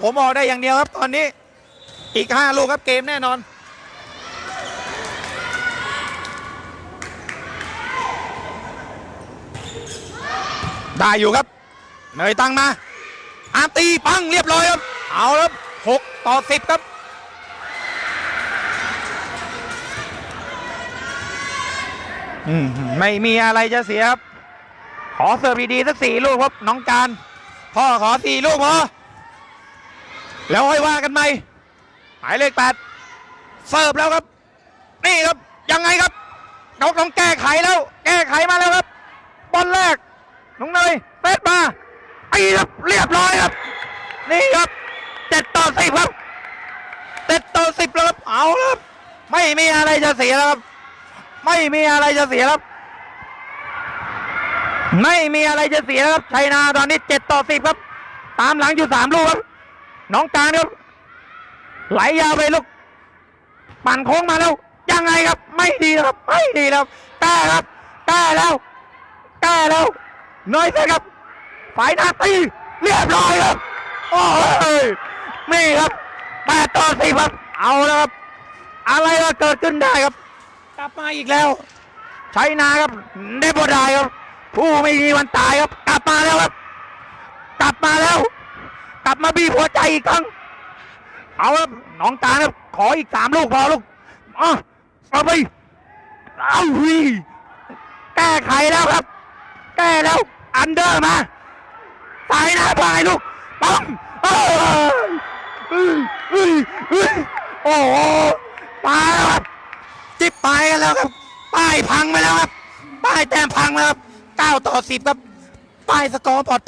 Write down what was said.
ผมบอกได้อย่างเดียวครับตอนนี้ อีกห้าลูกครับเกมแน่นอน ได้อยู่ครับเนยตังมาอามตีปังเรียบร้อยครับ เอาแล้วหกต่อสิบครับอืไม่มีอะไรจะเสียครับ ขอเสิร์ฟดีๆสักสี่ลูกครับน้องการ พ่อขอสี่ลูกพอ แล้วค่อยว่ากันใหม่หมายเลขแปดเสิร์ฟแล้วครับ นี่ครับยังไงครับน้องต้องแก้ไขแล้ว แก้ไขมาแล้วครับบอลแรกน้องเนยเซตมาไอ้ครับเรียบร้อยครับ นี่ครับเจ็ดต่อสิบครับเจ็ดต่อสิบแล้วครับเอาครับไม่มีอะไรจะเสียแล้วครับ ไม่มีอะไรจะเสียครับ ไม่มีอะไรจะเสียครับชัยนาตอนนี้เจ็ดต่อสิบครับ ตามหลังอยู่สามลูกครับ น้องการครับไหลยาวไปลูกปั่นโค้งมาแล้ว ยังไงครับ ไม่ดีครับไม่ดีแล้วแก้ครับแก้แล้วแก้แล้วน้อยเสียครับฝ่ายหน้าตีเรียบร้อยครับโอ้ยนี่ครับแปดต่อสิบครับ เอาแล้วครับ อะไรก็เกิดขึ้นได้ครับ กลับมาอีกแล้วชัยนาครับเดบดายครับ ผู้ไม่มีวันตายครับ กลับมาแล้วครับ กลับมาแล้ว กลับมาบีบหัวใจอีกครั้ง เอาครับน้องกาครับ ขออีกสามลูกพอลูกอะเอาไป เอาวีแก้ไขแล้วครับ แก้แล้ว อันเดอร์มาสายหน้าพายลูกปั๊มเอ้ยเอ้ยเอ้ยเอ้ยโอ้โหมาแล้วครับ จิ๊บไปกันแล้วครับ ป้ายพังไปแล้วครับ ป้ายแต้มพังแล้วครับ9ต่อ10ครับ ป้ายสกอร์บอด